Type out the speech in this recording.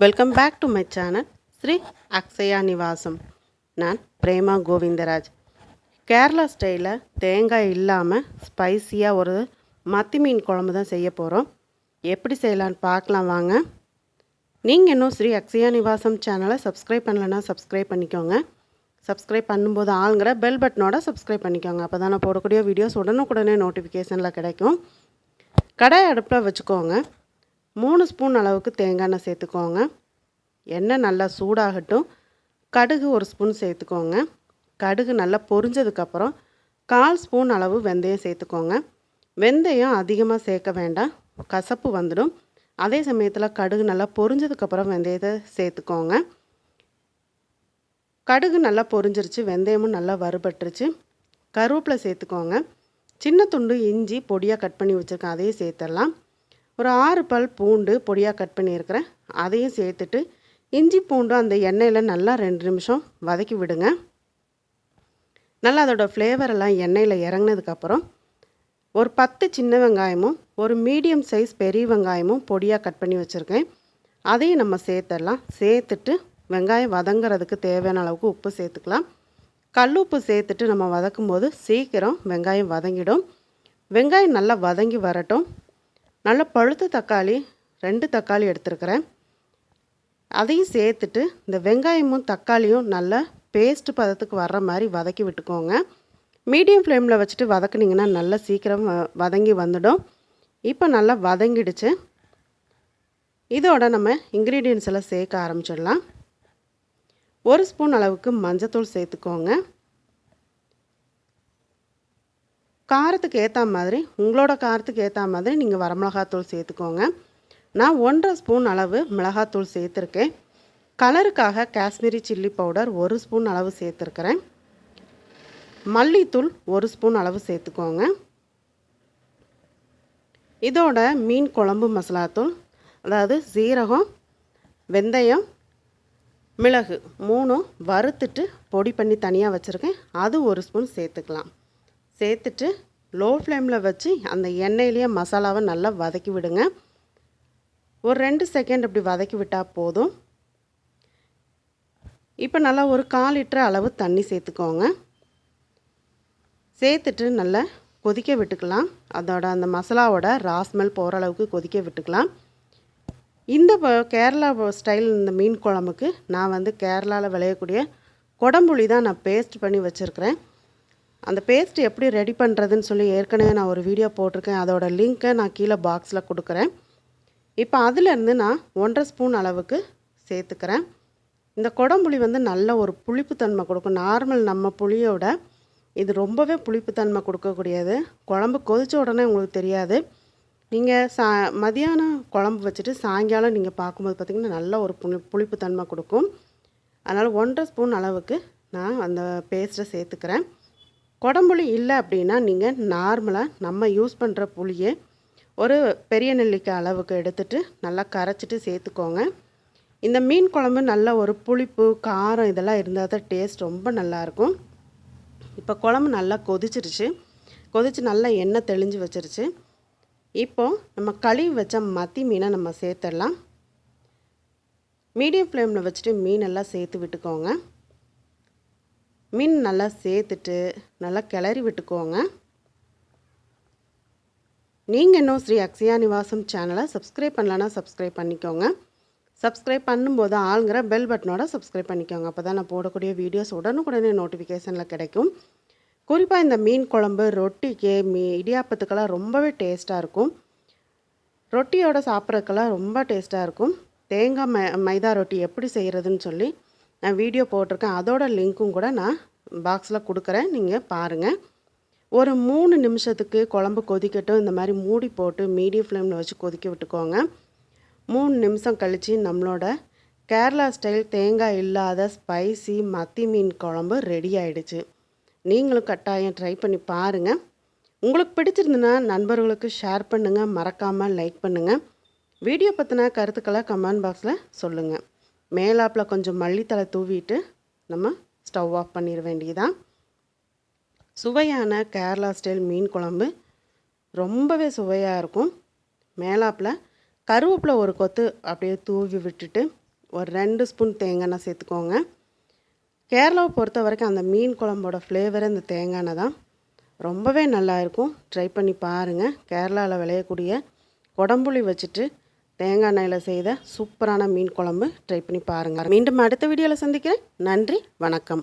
Welcome back to my channel Sri Akshaya Nivasam நான் பிரேமா கோவிந்தராஜ். கேரளா ஸ்டைலில் தேங்காய் இல்லாமல் ஸ்பைசியாக ஒரு மத்தி மீன் குழம்பு தான் செய்ய போகிறோம் எப்படி செய்யலான்னு பார்க்கலாம் வாங்க. நீங்கள் இன்னும் ஸ்ரீ அக்ஷயா நிவாசம் சேனலை சப்ஸ்கிரைப் பண்ணலைன்னா சப்ஸ்கிரைப் பண்ணிக்கோங்க. சப்ஸ்கிரைப் பண்ணும்போது ஆளுங்கிற பெல் பட்டனோட சப்ஸ்கிரைப் பண்ணிக்கோங்க. அப்போ தான் நான் போடக்கூடிய வீடியோஸ் உடனுக்குடனே நோட்டிஃபிகேஷனில் கிடைக்கும். கடாய் அடுப்பில் வச்சுக்கோங்க. மூணு ஸ்பூன் அளவுக்கு தேங்காய் எண்ணெய் சேர்த்துக்கோங்க. எண்ணெய் நல்லா சூடாகட்டும். கடுகு ஒரு ஸ்பூன் சேர்த்துக்கோங்க. கடுகு நல்லா பொரிஞ்சதுக்கப்புறம் கால் ஸ்பூன் அளவு வெந்தயம் சேர்த்துக்கோங்க. வெந்தயம் அதிகமாக சேர்க்க வேண்டாம். கசப்பு வந்துடும். அதே சமயத்தில் கடுகு நல்லா பொரிஞ்சதுக்கப்புறம் வெந்தயத்தை சேர்த்துக்கோங்க. கடுகு நல்லா பொரிஞ்சிருச்சு. வெந்தயமும் நல்லா வறுபட்டுருச்சு. கருவேப்பிலை சேர்த்துக்கோங்க. சின்ன துண்டு இஞ்சி பொடியாக கட் பண்ணி வச்சுருக்கேன். அதையும் சேர்த்துடலாம். ஒரு ஆறு பல் பூண்டு பொடியாக கட் பண்ணியிருக்கிறேன். அதையும் சேர்த்துட்டு இஞ்சி பூண்டு அந்த எண்ணெயில் நல்லா ரெண்டு நிமிஷம் வதக்கி விடுங்க. நல்லா அதோடய ஃப்ளேவர் எல்லாம் எண்ணெயில் இறங்கினதுக்கப்புறம் ஒரு பத்து சின்ன வெங்காயமும் ஒரு மீடியம் சைஸ் பெரிய வெங்காயமும் பொடியாக கட் பண்ணி வச்சுருக்கேன். அதையும் நம்ம சேர்த்துடலாம் சேர்த்துட்டு வெங்காயம் வதங்குறதுக்கு தேவையான அளவுக்கு உப்பு சேர்த்துக்கலாம். கல் உப்பு சேர்த்துட்டு நம்ம வதக்கும் போது சீக்கிரம் வெங்காயம் வதங்கிடும். வெங்காயம் நல்லா வதங்கி வரட்டும். நல்ல பழுத்த தக்காளி ரெண்டு தக்காளி எடுத்துருக்கிறேன். அதையும் சேர்த்துட்டு இந்த வெங்காயமும் தக்காளியும் நல்லா பேஸ்ட் பதத்துக்கு வர்ற மாதிரி வதக்கி விட்டுக்கோங்க. மீடியம் ஃப்ளேமில் வச்சுட்டு வதக்குனிங்கன்னா நல்லா சீக்கிரம் வ- வதங்கி வந்துடும். இப்போ நல்லா வதங்கிடுச்சு. இதோட நம்ம இன்க்ரீடியன்ஸ் எல்லாம் சேர்க்க ஆரம்பிச்சிடலாம். ஒரு ஸ்பூன் அளவுக்கு மஞ்சத்தூள் சேர்த்துக்கோங்க. காரத்துக்கு ஏற்ற மாதிரி உங்களோட காரத்துக்கு ஏற்ற மாதிரி நீங்கள் வரமிளகாத்தூள் சேர்த்துக்கோங்க. நான் ஒன்றரை ஸ்பூன் அளவு மிளகாத்தூள் சேர்த்துருக்கேன். கலருக்காக காஷ்மீரி சில்லி பவுடர் ஒரு ஸ்பூன் அளவு சேர்த்துருக்கிறேன். மல்லித்தூள் ஒரு ஸ்பூன் அளவு சேர்த்துக்கோங்க. இதோட மீன் குழம்பு மசாலாத்தூள் அதாவது சீரகம் வெந்தயம் மிளகு மூணும் வறுத்துட்டு பொடி பண்ணி தனியாக வச்சுருக்கேன். அது ஒரு ஸ்பூன் சேர்த்துக்கலாம். சேர்த்துட்டு லோ ஃப்ளேமில் வச்சு அந்த எண்ணெயிலேயே மசாலாவை நல்லா வதக்கி விடுங்க. ஒரு ரெண்டு செகண்ட் இப்படி வதக்கி விட்டால் போதும். இப்போ நல்லா ஒரு கால் லிட்டர் அளவு தண்ணி சேர்த்துக்கோங்க. சேர்த்துட்டு நல்லா கொதிக்க விட்டுக்கலாம். அதோட அந்த மசாலாவோட ராஸ்மெல் போகிற அளவுக்கு கொதிக்க விட்டுக்கலாம். இந்த கேரளா ஸ்டைல் இந்த மீன் குழம்புக்கு நான் வந்து கேரளாவில் விளையக்கூடிய கொடம்புளி தான் நான் பேஸ்ட் பண்ணி வச்சுருக்கிறேன். அந்த பேஸ்ட் எப்படி ரெடி பண்ணுறதுன்னு சொல்லி ஏற்கனவே நான் ஒரு வீடியோ போட்டிருக்கேன். அதோட லிங்க்கை நான் கீழே பாக்ஸில் கொடுக்குறேன். இப்போ அதுலேருந்து நான் ஒன்றரை ஸ்பூன் அளவுக்கு சேர்த்துக்கிறேன். இந்த குடம்புளி வந்து நல்ல ஒரு புளிப்புத்தன்மை கொடுக்கும். நார்மல் நம்ம புளியோட இது ரொம்பவே புளிப்புத்தன்மை கொடுக்கக்கூடியது. குழம்பு கொதித்த உடனே உங்களுக்கு தெரியாது. நீங்கள் சா மதியானம் குழம்பு வச்சுட்டு சாயங்காலம் நீங்கள் பார்க்கும்போது பார்த்திங்கன்னா நல்ல ஒரு புளி புளிப்புத்தன்மை கொடுக்கும். அதனால் ஒன்றரை ஸ்பூன் அளவுக்கு நான் அந்த பேஸ்ட்டை சேர்த்துக்கிறேன். குடம்புளி இல்லை அப்படின்னா நீங்கள் நார்மலாக நம்ம யூஸ் பண்ணுற புளியை ஒரு பெரிய நெல்லிக்காய் அளவுக்கு எடுத்துட்டு நல்லா கரைச்சிட்டு சேர்த்துக்கோங்க. இந்த மீன் குழம்பு நல்ல ஒரு புளிப்பு காரம் இதெல்லாம் இருந்தால் தான் டேஸ்ட் ரொம்ப நல்லாயிருக்கும் இப்போ குழம்பு நல்லா கொதிச்சிருச்சு. கொதிச்சு நல்லா எண்ணெய் தெளிஞ்சு வச்சிருச்சு. இப்போது நம்ம கழுவி வச்ச மத்தி மீனை நம்ம சேர்த்துடலாம். மீடியம் ஃப்ளேமில் வச்சுட்டு மீனெல்லாம் சேர்த்து விட்டுக்கோங்க. மீன் நல்லா சேர்த்துட்டு நல்லா கிளறி விட்டுக்கோங்க. நீங்கள் இன்னும் ஸ்ரீ அக்ஷயா நிவாசம் சேனலை சப்ஸ்கிரைப் பண்ணலன்னா சப்ஸ்கிரைப் பண்ணிக்கோங்க. சப்ஸ்கிரைப் பண்ணும்போது ஆளுங்கிற பெல் பட்டனோட சப்ஸ்கிரைப் பண்ணிக்கோங்க. அப்போ தான் நான் போடக்கூடிய வீடியோஸ் உடனுக்குடனே நோட்டிஃபிகேஷனில் கிடைக்கும். குறிப்பாக இந்த மீன் குழம்பு ரொட்டிக்கு மீ இடியாப்பத்துக்கெல்லாம் ரொம்பவே டேஸ்ட்டாக இருக்கும். ரொட்டியோட சாப்பிட்றதுக்கெல்லாம் ரொம்ப டேஸ்ட்டாக இருக்கும். தேங்காய் மை மைதா ரொட்டி எப்படி செய்கிறதுன்னு சொல்லி நான் வீடியோ போட்டிருக்கேன். அதோட லிங்க்கும் கூட நான் பாக்ஸில் கொடுக்குறேன். நீங்கள் பாருங்கள் ஒரு மூணு நிமிஷத்துக்கு குழம்பு கொதிக்கட்டும். இந்த மாதிரி மூடி போட்டு மீடியம் ஃப்ளேமில் வச்சு கொதிக்க விட்டுக்கோங்க. மூணு நிமிஷம் கழித்து நம்மளோட கேரளா ஸ்டைல் தேங்காய் இல்லாத ஸ்பைசி மத்தி மீன் குழம்பு ரெடி ஆயிடுச்சு. நீங்களும் கட்டாயம் ட்ரை பண்ணி பாருங்கள் உங்களுக்கு பிடிச்சிருந்துன்னா நண்பர்களுக்கு ஷேர் பண்ணுங்கள் மறக்காமல் லைக் பண்ணுங்கள் வீடியோ பற்றின கருத்துக்களை கமெண்ட் பாக்ஸில் சொல்லுங்கள் மேலாப்பில் கொஞ்சம் மல்லித்தலை தூவிட்டு நம்ம ஸ்டவ் ஆஃப் பண்ணிட வேண்டியதான் சுவையான கேரளா ஸ்டைல் மீன் குழம்பு ரொம்பவே சுவையாக இருக்கும். மேலாப்பில் கருவேப்பிலை ஒரு கொத்து அப்படியே தூவி விட்டுட்டு ஒரு ரெண்டு ஸ்பூன் தேங்காய் எண்ணெய் சேர்த்துக்கோங்க. கேரளாவை பொறுத்த வரைக்கும் அந்த மீன் குழம்போட ஃப்ளேவர் இந்த தேங்காய் எண்ணெய் தான். ரொம்பவே நல்லா இருக்கும். ட்ரை பண்ணி பாருங்கள் கேரளாவில் விளையக்கூடிய குடம்புளி வச்சுட்டு தேங்காய் எண்ணெயில் செய்த சூப்பரான மீன் குழம்பு ட்ரை பண்ணி பாருங்கள் மீண்டும் அடுத்த வீடியோவில் சந்திக்கிறேன். நன்றி வணக்கம்.